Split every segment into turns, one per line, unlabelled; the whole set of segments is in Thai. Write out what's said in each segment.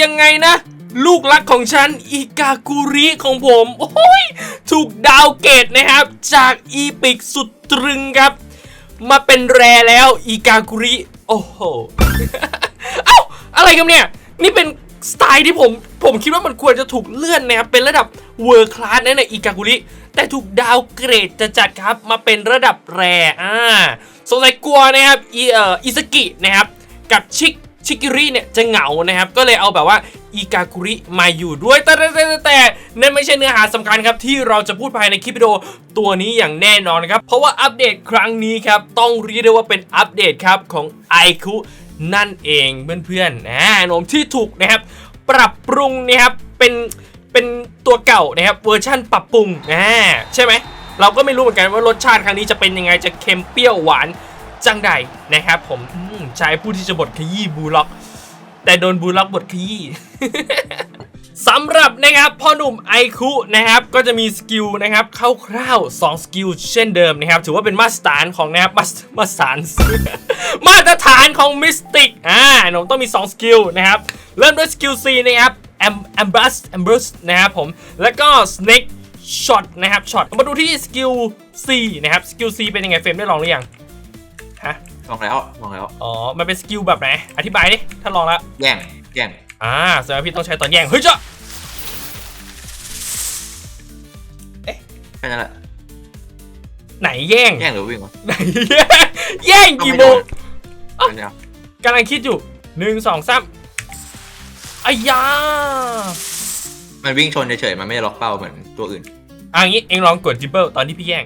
ยังไงนะ ลูกรักของฉันอีกากุริของผม โอ้ย ถูกดาวเกตนะครับ จากอีปิกสุดตรึงครับ มาเป็นแรแล้วอีกากุริ โอ้โห เอ้า อะไรกันเนี่ย นี่เป็นสไตล์ที่ผม ผมคิดว่ามันควรจะถูกเลื่อนนะครับ เป็นระดับเวอร์คลาสนะในอีกากุริ แต่ถูกดาวเกรดจะจัดครับ มาเป็นระดับแรอ่าสงสัยกลัวนะครับอีเอ่ออิสกินะครับ กับชิก ชิกิริเนี่ยจะเหงานะครับ ก็เลยเอาแบบว่าอีกากุริมาอยู่ด้วยแต่แต่แต่แต่แต่นั่นไม่ใช่เนื้อหาสำคัญครับ ที่เราจะพูดภายในคลิปวิดีโอตัวนี้อย่างแน่นอนครับ เพราะว่าอัปเดตครั้งนี้ครับ ต้องเรียกได้ว่าเป็นอัปเดตครับของไอคุนั่นเองเพื่อนๆนะนมที่ถูกนะครับ ปรับปรุงนะครับเป็นเป็นตัวเก่านะครับเวอร์ชั่นปรับปรุงอ่าใช่ไหมเราก็ไม่รู้เหมือนกันว่ารสชาติครั้งนี้จะเป็นยังไงจะเค็มเปรี้ยวหวาน จังใดนะครับ ผมอืมชายผู้ที่จะบดขยี้บูล็อก แต่โดนบูล็อกบดขยี้สำหรับนะครับพ่อหนุ่มไอคุนะครับก็จะมีสกิลนะครับคร่าวๆ2สกิลเช่นเดิมนะครับถือว่าเป็นมาตรฐานของนะครับมาตรฐานมาตรฐานของมิสติกอ่าหนูต้องมี 2 สกิลนะครับเริ่มด้วยสกิล C นะครับ Am Ambush Ambush นะครับผมแล้วก็ Snake Shot นะครับ Shot มาดูที่สกิล C นะครับสกิล C เป็นยังไงเฟรมได้ลองหรือยัง ฮะ
ลองแล้วลองแล้ว
อ๋อ มันเป็นสกิลแบบไหน อธิบายดิ ถ้าลองแล้ว
แย่งแย่ง
อ่าแสดงว่าพี่ต้องใช้ตอนแย่ง เฮ้ยจ้ะ
แค่นั้นแหละ
ไหนแย่ง
แย่งหรือวิ่งวะ
ไหนแย่งแย่งกี่โมง
ไม่โดน
กำลังคิดอยู่หนึ่งสองสามอายา
มันวิ่งชนเฉยๆ มันไม่ได้ล็อกเป้าเหมือนตัวอื่น
อะงี้เองลองกดจิบเบิลตอนที่พี่แย่ง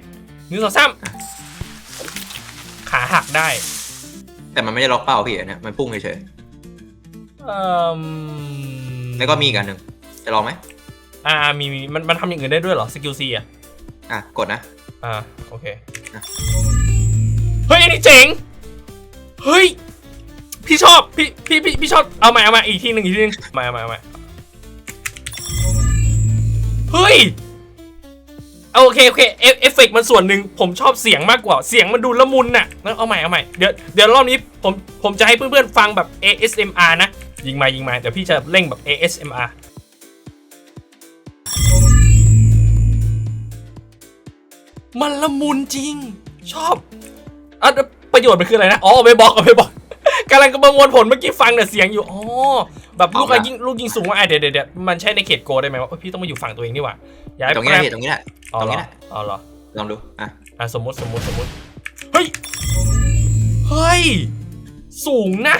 หนึ่งสองสามขา หักได้
แต่มันไม่ได้ล็อกเป้าพี่อันเนี่ยมันพุ่งเฉย
เอ่อ
ๆแล้วก็มีอีกอันหนึ่งจะลองไหม
อ่ามีมีมันมันทำอย่างอื่นได้ด้วยเหรอสกิลซีอะ
อะกดนะ
อ่าโอเค
อะ
เฮ้ยอันนี้เจ๋ง เฮ้ย พี่ชอบ พี่พี่พี่พี่ชอบ เอาใหม่เอาใหม่อีกทีหนึ่งอีกทีหนึ่งมาเอาใหม่เอาใหม่เฮ้ยเอา โอเคโอเคเอฟเอฟเฟกต์มันส่วนหนึ่งผมชอบเสียงมากกว่าเสียงมันดูละมุนน่ะงั้นเอาใหม่เอาใหม่เดี๋ยวเดี๋ยวรอบนี้ผมผมจะให้เพื่อนๆฟังแบบ ASMR นะ ยิงมายิงมาเดี๋ยวพี่จะเร่งแบบ ASMR มันละมุนจริง ชอบอะแล้วประโยชน์มันคืออะไรนะ อ๋อเอาไปบอกเอาไปบอกกำลังประมวลผลเมื่อกี้ฟังแต่เสียงอยู่ อ๋อ แบบลูกอะยิงลูกยิงสูงว่าอะเดี๋ยวเดี๋ยวเดี๋ยวมันใช่ในเขตโกได้ไหมวะเอ้ยพี่ต้องมาอยู่ฝั่งตัวเองนี่หว่า อย่าให้
ตรงนี้แห
แป
ละ
ร
พี่ตรงนี้แหละ
อ๋อ
ตรง
เหร
นี้
อ
แหละ
อ๋อเหรอ
ลองดู อะ
อะสมมติสมมติสมมติเฮ้ยเฮ้ยสูงนะ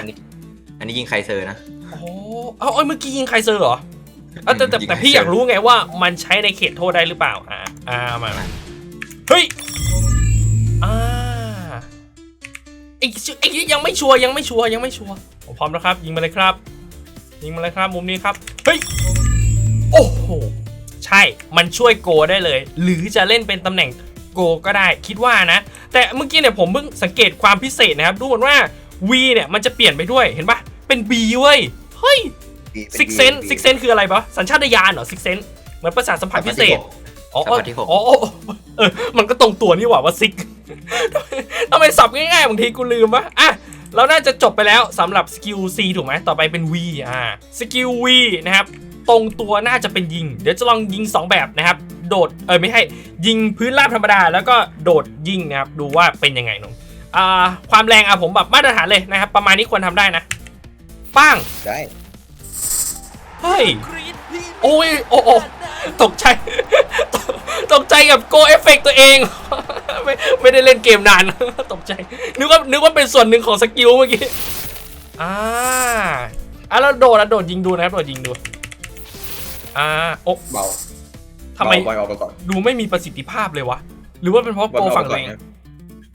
อันนี้ยิงไคเซอร์นะ
อ๋อเอาเอาเมื่อกี้ยิงใครเซอร์เหรออะแต่แต่
ยิง
แต่
ใคร
พี่
เซอร์
อยากรู้ไงว่ามันใช้ในเขตโทษได้หรือเปล่าอ่าอ่ามามาเฮ้ยอ่าไอ้ชิไอ้ยังไม่ชัวร์ยังไม่ชัวร์ยังไม่ชัวร์ผมพร้อมแล้วครับ ยิงมาเลยครับ ยิงมาเลยครับมุมนี้ครับเฮ้ยโอ้โห ใช่ มันช่วยโกได้เลย หรือจะเล่นเป็นตำแหน่งโกก็ได้คิดว่านะ แต่เมื่อกี้เนี่ยผมเพิ่งสังเกตความพิเศษนะครับ ดูเหมือนว่า V เนี่ยมันจะเปลี่ยนไปด้วยเห็นปะเป็น B เว้ย เฮ้ยซิกเซนซิกเซนคืออะไรปะสัญชาตญาณเหรอซิกเซนเหมือนประสาทสัมผัสพิเศษอ๋อ
สัมผัสที่หก
อ๋ออ๋อเออมันก็ตรงตัวนี่หว่าว่าซิกทำไมสับง่ายๆบางทีกูลืมวะอะเราน่าจะจบไปแล้วสำหรับสกิล C ถูกไหมต่อไปเป็น V อ่าสกิล V นะครับ ตรงตัวน่าจะเป็นยิง เดี๋ยวจะลองยิง 2 แบบนะครับ โดดเออไม่ใช่ยิงพื้นราบธรรมดา แล้วก็โดดยิงนะครับดูว่าเป็นยังไงหนุ่มอ่าความแรงอะผมแบบมาตรฐานเลยนะครับ ประมาณนี้ควรทำได้นะป้าง
ได้
เฮ้ยโอ้ยโอ้โอ้ตกใจตกตกใจกับโกเอฟเฟกตัวเองไม่ไม่ได้เล่นเกมนานตกใจนึกว่านึกว่าเป็นส่วนหนึ่งของสกิลเมื่อกี้อ่าอะแล้วโดดแล้วโดดยิงดูนะครับโดดยิงดู อ่าโอ้
เบา
ทำไม
เบาบอลออกไปก่อน
ดูไม่มีประสิทธิภาพเลยวะ หรือว่าเป็นเพราะ
บอล
โก
ออก
ฝั่ง
ไป
ตั
ก่อ
วนเอง
นะ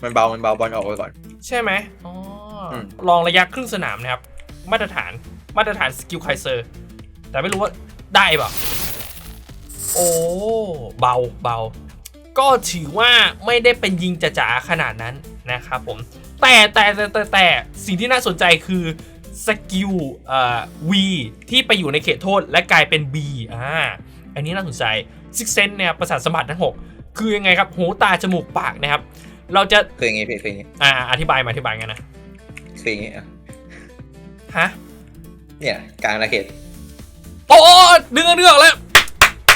มันเบา มันเบาบอลออกไปก่อน
ใช่ไหมอ๋ออ
ม
ลองระยะครึ่งสนามนะครับ มาตรฐานมาตรฐานสกิลไคเซอร์ แต่ไม่รู้ว่าได้เปล่าโอ้เบาเบา ก็ถือว่าไม่ได้เป็นยิงจ๋าๆขนาดนั้นนะครับผมแต่แต่แต่แต่แต่สิ่งที่น่าสนใจคือ สกิลเอ่อ V ที่ไปอยู่ในเขตโทษและกลายเป็น B อ่าอันนี้น่าสนใจ Six Sense เนี่ยประสาทสัมผัสทั้ง 6 คือยังไงครับ หูตาจมูกปากนะครับ เราจะ
คืออย่างงี้พี่คืออย่างงี้
อ่าอธิบายมาอธิบายกันนะ
คืออย่างงี้อะ
ฮะ
เนี่ยกลางอาณาเขต
โอ้เนื้อเนื้ออกแล้ว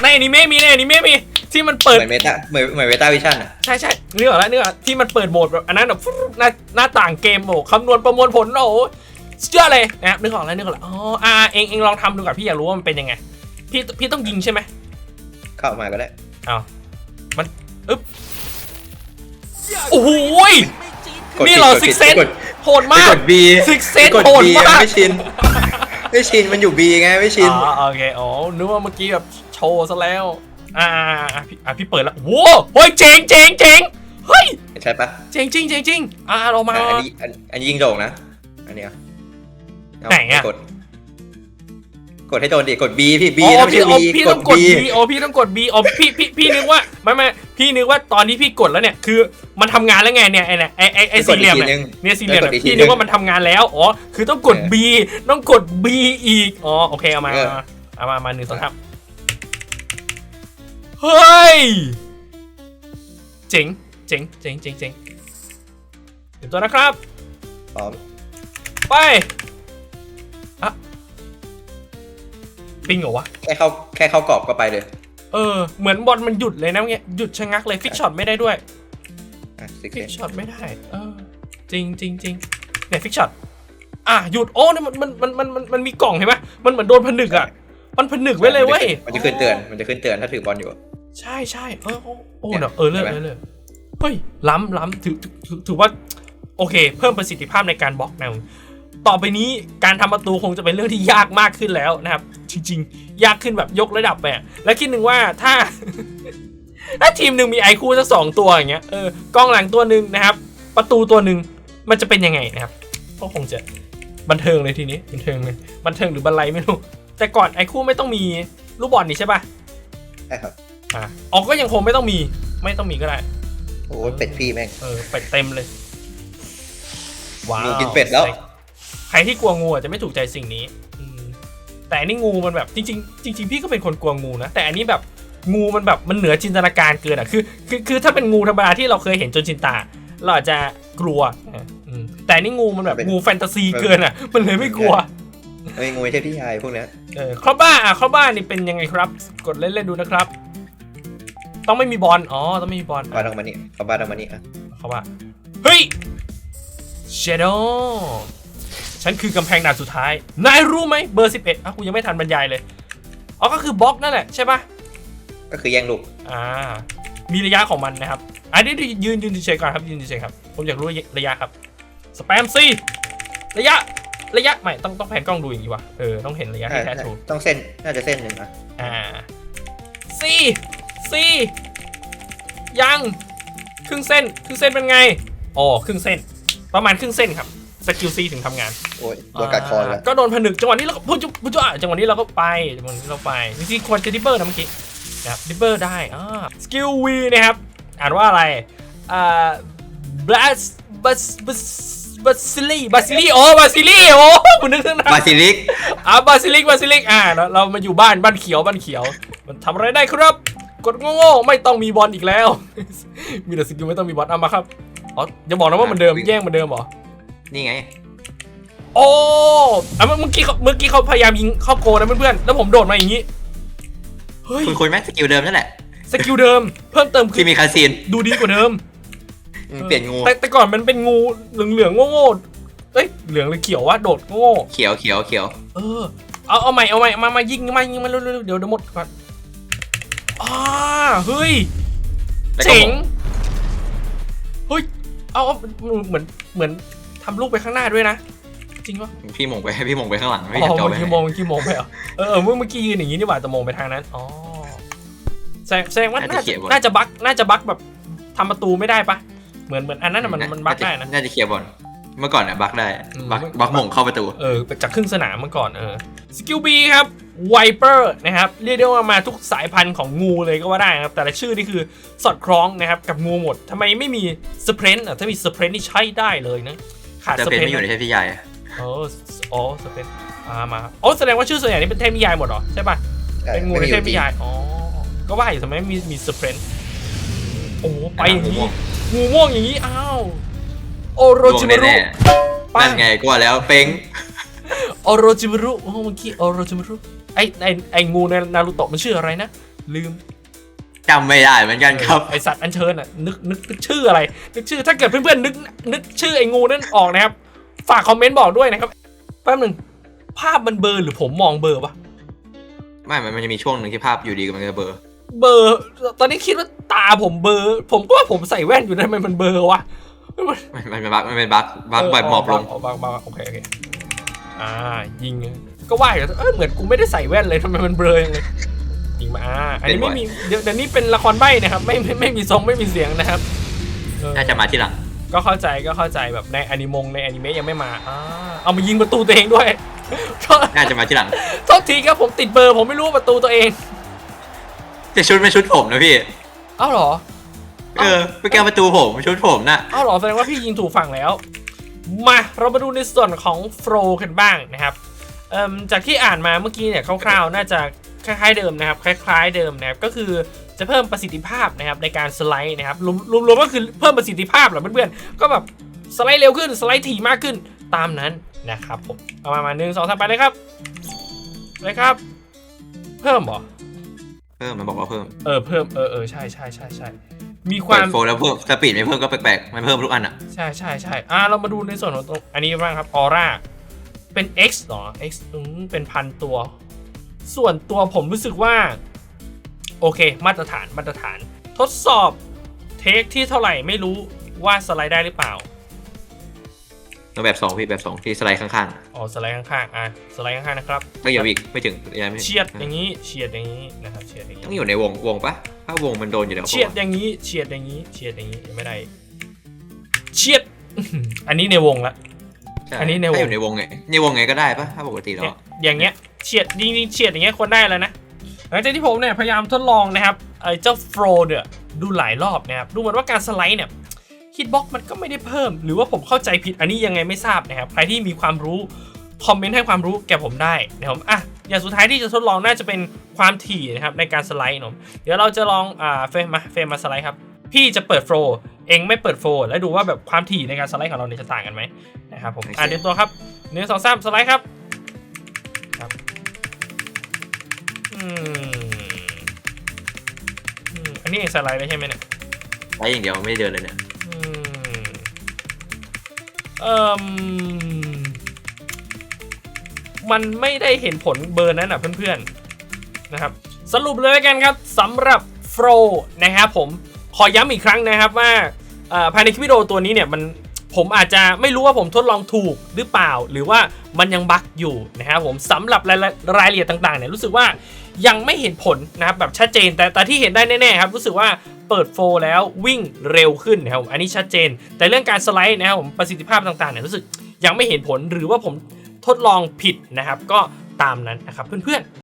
ในอนิเมะมีในอนิเมะมีที่มันเปิด
เหมือนเมตาเหมือนเหมือนเมตาวิชั่นอะ
ใช่ใช่เนื้ออกแล้วเนื้ออกที่มันเปิดโหมดแบบอันนั้นแบบฟึ๊บหน้าหน้าต่างเกมโอ้คำนวณประมวลผลโอ้โห เชื่อเลยนะครับนึกออกแล้วนึกออกแล้วอ๋ออ่าเองเองลองทำดูก่อนพี่อยากรู้ว่ามันเป็นยังไง พี่พี่ต้องยิงใช่ไหม
เข้ามาก็ได้
อ้าวมันอึ๊บโอ้โหย
กด
นี่เหรอ
ผิด
ซิก
ด
เซน
กด
โหด
ไป
มาก
กด B
Six
ไป
Sense
กด
โหด
B
มาก
ไม่ชินไม่ชินมันอยู่ B ไงไม่ชิน
อ๋อโอเคอ๋อนึกว่าเมื่อกี้แบบโชว์ซะแล้ว อ่าอ่าอ่าพี่อะพี่เปิดแล้วโว้วเฮ้ยเจ๋งเจ๋งเจ๋งเฮ้ย
ใช่ปะ
เจ๋งจริงเจ๋งจริงอ่าเรามา
อะอันนี้อันอันนี้ยิงโด่งนะอันเนี้ยเา
ไหนอะ
กด กดให้โดนดิกด B พี่ B
อ๋อ
นะไม่
พี่
ใช่
อ๋อ
B
พี่
ก
ต้อ
ด
งกด
B
B อ๋อพี่ต้องกด B อ๋อพี่พี่พี่นึกว่าไม่ไม่พี่นึกว่าตอนที่พี่กดแล้วเนี่ยคือมันทำงานแล้วไงเนี่ยไอ้เนี่ยไอ้ไอ้ไอ้
ก
สี่
ด
เห
อี
ลี่ยม
กที
เนี่ย
นึง
เนี่ยสี่เหลี่ยม
แล้วกด
เนี่ย
อีกที
พี่นึก
นึง
ว่ามันทำงานแล้วอ๋อคือต้องกด
เออ
B ต้องกด B อีกอ๋อโอเคเอามา
เออ
มาเอามามาหนึ่งสองสามเฮ้ยเจ๋งเจ๋งเจ๋งเจ๋งเจ๋งเดี๋ยวตัวนะครับ
พร้อม
ไป ปิงเหรอวะ
แค่เข้าแค่เข้ากรอบก็ไปเลย
เออ เหมือนบอลมันหยุดเลยนะเงี้ยหยุดชะงักเลยฟิกช็อตไม่ได้ด้วย
อะซิก
ฟิ
เซ
ก
น
ช็อตไม่ได้ เออ จริงจริงจริงเนี่ยฟิกช็อตอะหยุดโอ้เนี่ยมันมันมันมันมันมันมีกล่องเห็นไหมมันเหมือนโดนผนึกอะมันผนึกไว้เลยเว้ย
มันจะขึ้นเตือนมันจะขึ้นเตือนถ้าถือบอลอยู่
ใช่ใช่เออโอ้โอ้
เนี่ย
เนอะเออเลิก
เห็นไหม
เลิกเลิกเฮ้ยล้ำล้ำถือถือถือถือว่า โอเค เพิ่มประสิทธิภาพในการบล็อกแนวต่อไปนี้การทำประตูคงจะเป็นเรื่องที่ยากมากขึ้นแล้วนะครับ จริง ๆ ยากขึ้นแบบยกระดับไปอะแล้วคิดหนึ่งว่าถ้า ถ้าทีมหนึ่งมีไอคูสักสองตัวอย่างเงี้ยเออกล้องหลังตัวหนึ่งนะครับ ประตูตัวหนึ่งมันจะเป็นยังไงนะครับก็คงจะบันเทิงเลยทีนี้บันเทิงเลยบันเทิงหรือบันไลไม่รู้ แต่ก่อนไอคูไม่ต้องมีลูกบอลนี่ใช่ปะ
ใช่ครับ
อะออกก็ยังคงไม่ต้องมี ไม่ต้องมีก็ได้
โอ้ยเป็ดพี่แม่ง
เออเป็ดเต็มเลยว้าว
งูกินเป็ดแล้ว
ใครที่กลัวงูอาจจะไม่ถูกใจสิ่งนี้อืม แต่อันนี้งูมันแบบจริงๆจริงๆพี่ก็เป็นคนกลัวงูนะ แต่อันนี้แบบงูมันแบบมันเหนือจินตนาการเกินอะคือคือคือถ้าเป็นงูธรรมดาที่เราเคยเห็นจนชินตา เราอาจจะกลัวอะอืมแต่อันนี่งูมันแบบงูแฟนตาซีเกินอะ มันเลยไม่กลัว
เอ้ยงูไม่ใช่พี่ชายพวกเนี้ย
เออครอบบ้าอะครอบบ้านี่เป็นยังไงครับ กดเล่นๆดูนะครับ ต้องไม่มีบอลอ๋อต้องไม่มีบอล
บ้านตรงมานี่เอาบ้านตรงมานี่อะ
เขาว่าเฮ้ยเชโด ฉันคือกำแพงด่านสุดท้าย นายรู้ไหมเบอร์ 11อะกูยังไม่ทันบรรยายเลยอ๋อก็คือบล็อกนั่นแหละใช่ปะ
ก็คือแย่งลูก
อ่า มีระยะของมันนะครับอันนี้ยืนยืนเฉยๆก่อนครับยืนเฉยๆครับผมอยากรู้ระยะครับสแปมซีระยะระยะไม่ต้องต้องแผนกล้องดูอย่างนี้วะเออต้องเห็นระยะที่แท้ทรู
ต้องเส้นน่าจะเส้นหนึ่งอะ
อ่าซีซียัง ครึ่งเส้น ครึ่งเส้นเป็นไงอ๋อครึ่งเส้น ประมาณครึ่งเส้นครับ สกิลซีถึงทำงาน
โอ้ยโดนกัดคอเลย
ก็โดนผนึกจังหวะนี้เราก็พูดจุ๊บพูดจุ๊บอะจังหวะนี้เราก็ไปจังหวะนี้เราไปจริงๆควรจะดิปเปอร์นะเมื่อกี้นะครับดิปเปอร์ได้อ่าสกิลวีนะครับอ่านว่าอะไรอ่าบลัสบัสบัสบัสซิลีบัสซิลีโอ้บัสซิลีโอ้คุณนึกถึงนะ
บาซิลิก
อ่าบาซิลิกบาซิลิกอ่าเราเรามาอยู่บ้านบ้านเขียวบ้านเขียว มันทำอะไรได้ครับ กดโง่ๆไม่ต้องมีบอลอีกแล้ว มีแต่สกิลไม่ต้องมีบอลเอามาครับอ๋ออย่าบอกนะว่าเหมันเดิมแย่งเหมันเดิมเหรอ
นี่ไง
โอ้อะเมื่อกี้เขาเมื่อกี้เขาพยายามยิงเข้าโกนะเพื่อนๆ แล้วผมโดดมาอย่างนี้ เฮ้ย
คุณคุยไหมสกิลเดิมนั่นแหละ
สกิลเดิม เพิ่มเติมคื
ที่
อ
มีคาซีน
ดูดีกว่าเดิม
อืมเปลี่ยนงู
แต่แต่ก่อนมันเป็นงูเหลืองๆโง่ๆเอ้ยเหลืองหรือเขียววะโดดโง่
เขียวเขียวเขียว
เออเอาเอาใหม่เอาใหม่มามายิงมายิงมาเร็วๆเดี๋ยวเดี๋ยวหมดก่อนอ่าเฮ้ย
แล้วก็
เจ๋ง
หมก
เฮ้ยเอาเอาเหมือนเหมือน ทำลูกไปข้างหน้าด้วยนะ จริงปะ
พี่หมงไปพี่หมงไปข้างหลัง
อ๋
พี่อยาก
อ
จอ
เมื่
ไป
อกี้มองเมื่อกี้มองไปเหรอเออเออเมื่อเมื่อกี้ยืนอย่างนี้นี่หว่าแต่มองไปทางนั้นอ๋อแสดงแสดงว่าน่าจะน่าจะบั๊กน่าจะบั๊กแบบทำประตูไม่ได้ปะเหมือนเหมือนอันนั้นน่ะมันมันบั๊กได้นะ
น่าจะเคลียร์บอลเมื่อก่อนอะบักได้
อืม
บักบักหมงเข้าประตู
เออจากครึ่งสนามเมื่อก่อนเออสกิลบีครับไวเปอร์นะครับเรียกได้ว่ามาทุกสายพันธุ์ของงูเลยก็ว่าได้นะครับ แต่ละชื่อนี่คือสอดคล้องนะครับกับงูหมดทำไมไม่มีสเปรนต์อะถ้ามีสเปรนต์นี่ใช้ได้เลยนะ ขาด
แต่
ส
เป็น
เปรน
ไม่อยู่
ต์
ในเทพพี่ใหญ่อะ
เอออ๋อสเปรนต์มามาอ๋อแสดงว่าชื่อส่วนใหญ่นี่เป็นเทพนิยายหมดเหรอใช่ป่ะ
ใช่
เป็นงู
ไม่
ใน
มีอ
เท
ยู่
พ
จริ
นิ
ง
ยายอ๋อก็ว่าอยู่ทำไมไม่มีมีสเปรนต์โอ้โหไปอย่างนี้งูม่วงอย่างนี้อ้าวโอโร
รวม
ชิมารุ
แน่ๆ
ปั
นั่
ง
นไงกว่าแล้วเป้ง
โอโรจิมรุโอ้เมื่อกี้โอโรจิมรุไอไอไองูในนารูโตะมันชื่ออะไรนะ ลืม
จำไม่ได้เหมือนกันครับ
ไอสัตว์อัญเชิญอะนึกนึกนึกชื่ออะไร นึกชื่อถ้าเกิดเพื่อนๆนึกนึกชื่อไองูนั่นออกนะครับ ฝากคอมเมนต์บอกด้วยนะครับแป๊บหนึ่งภาพมันเบลอหรือผมมองเบลอปะ
ไม่มันมันจะมีช่วงหนึ่งที่ภาพอยู่ดีกับมันจะเบลอร์
เบลอร์ตอนนี้คิดว่าตาผมเบลอร์ผมก็ว่าผมใส่แว่นอยู่นะทำไมมันเบลอร์วะ
มันมันเป็นบั๊กมันเป็นบั๊กบั๊กแบบหมอบลง
เบักบักโอเคโอเคอ่ายิงก็ว่าอยู่เออเหมือนกูไม่ได้ใส่แว่นเลยทำไมมันเบลออย่างเลย ยิงมาอ่าอันนี้ไม่มีเดี๋ยวเดี๋ยวนี้เป็นละครใบ้นะครับไม่ไม่ไม่มีทรงไม่มีเสียงนะครับเออ
น่าจะมาที่หลัง
ก็เข้าใจก็เข้าใจแบบในอนิมงในอนิเมะยังไม่มาอ่าเอามายิงประตูตัวเองด้วยโทษ
น่าจะมาที่หลัง
โทษทีครับผมติดเบอร์ผมไม่รู้ว่าประตูตัวเอง
แต่ชุดไม่ชุดผมนะพี่
เอ้าเหรอ
เออไปแก้ประตูผมชุดผมน่ะ
เอ้าเหรอแสดงว่าพี่ยิงถูกฝั่งแล้ว มาเรามาดูในส่วนของโฟลกันบ้างนะครับเอิ่ม จากที่อ่านมาเมื่อกี้เนี่ยคร่าวๆ น่าจะคล้ายๆเดิมนะครับ คล้ายๆเดิมนะครับ ก็คือจะเพิ่มประสิทธิภาพนะครับในการสไลด์นะครับรวมรวมๆก็คือเพิ่มประสิทธิภาพเหรอเพื่อนๆ ก็แบบสไลด์เร็วขึ้น สไลด์ถี่มากขึ้นตามนั้นนะครับผมเอามามาหนึ่งสองสามไปเลยครับเลยครับ เพิ่มเหรอ
เพิ่มมันบอกว่าเพิ่ม
เออเพิ่มเออเออใช่ใช่ใช่ใช่มีค
เปิ
วา
ด
ม
โฟล์แล้วเพิ่มสปีดไม่เพิ่มก็แปลกๆมันเพิ่มทุกอันอะ
ใช่ใช่ใช่อ่าเรามาดูในส่วนของตรงอันนี้บ้างครับออร่า เป็น X เหรอ X อืมเป็นพันตัว ส่วนตัวผมรู้สึกว่า โอเค มาตรฐานมาตรฐาน ทดสอบเทคที่เท่าไหร่ไม่รู้ว่าสไลด์ได้หรือเปล่า
แล้วแบบสองพี่แบบสองที่สไลด์ข้าง
อ๋อสไลด์ข้างๆอะสไลด์ข้างๆนะครับ
ๆก็อย่าวิกไม่ถึงยังไม่
เฉียดอย่างนี้เฉียดอย่างนี้นะครับเฉียดอย่างนี้
ต้องอยู่ในวงวงปะถ้าวงมันโดนอยู่แล้ว
เฉียดอย่างนี้เฉียดอย่างนี้เฉียดอย่างนี้ยังไม่ได้เฉียด อันนี้ในวงละ
ใช่
อันนี้ในวง
ถ้าอยู่ในวงไงในวงไงก็ได้ปะถ้าปกติแล้ว
เนี่ย
อะ
อย่างเงี้ยเฉียดจริงๆเฉียดอย่างเงี้ยคนได้แล้วนะหลังจากที่ผมเนี่ยพยายามทดลองนะครับไอ้เจ้าโฟร์เนี่ยดูหลายรอบนะครับดูเหมือนว่าการสไลด์เนี่ยฮิตบ็อกมันก็ไม่ได้เพิ่ม หรือว่าผมเข้าใจผิดอันนี้ยังไงไม่ทราบนะครับใครที่มีความรู้คอมเมนต์ให้ความรู้แก่ผมได้นะครับอะอย่างสุดท้ายที่จะทดลองน่าจะเป็นความถี่นะครับในการสไลด์เนอะเดี๋ยวเราจะลองอ่าเฟรมมาเฟรมมาสไลด์ครับพี่จะเปิดโฟร์ เองไม่เปิดโฟร์แล้วดูว่าแบบความถี่ในการสไลด์ของเราเนี่ยจะต่างกันไหมนะครับผมอะเดี๋ยวตัวครับหนึ่งสองสามสไลด์ครับอืมอืมอันนี้เองสไลด์เลยใช่ไหมเนี่ย
สไลด์อย่างเดียวไม่ได้เดินเลยเนี่ย
อืมเอ่มมันไม่ได้เห็นผลเบอร์นั้นอะเพื่อนๆนะครับ สรุปเลยแล้วกันครับสำหรับโฟรนะครับผม ขอย้ำอีกครั้งนะครับว่าภายในคลิปวิดีโอตัวนี้เนี่ยมันผมอาจจะไม่รู้ว่าผมทดลองถูกหรือเปล่า หรือว่ามันยังบั๊กอยู่นะครับผมสำหรับรายละรายละเอียดต่างๆเนี่ยรู้สึกว่ายังไม่เห็นผลนะครับแบบชัดเจน แต่แต่ที่เห็นได้แน่ๆครับรู้สึกว่าเปิดโฟแล้ววิ่งเร็วขึ้นนะครับอันนี้ชัดเจน แต่เรื่องการสไลด์นะครับผมประสิทธิภาพต่างๆเนี่ยรู้สึกยังไม่เห็นผลหรือว่าผมทดลองผิดนะครับก็ตามนั้นนะครับเพื่อนๆ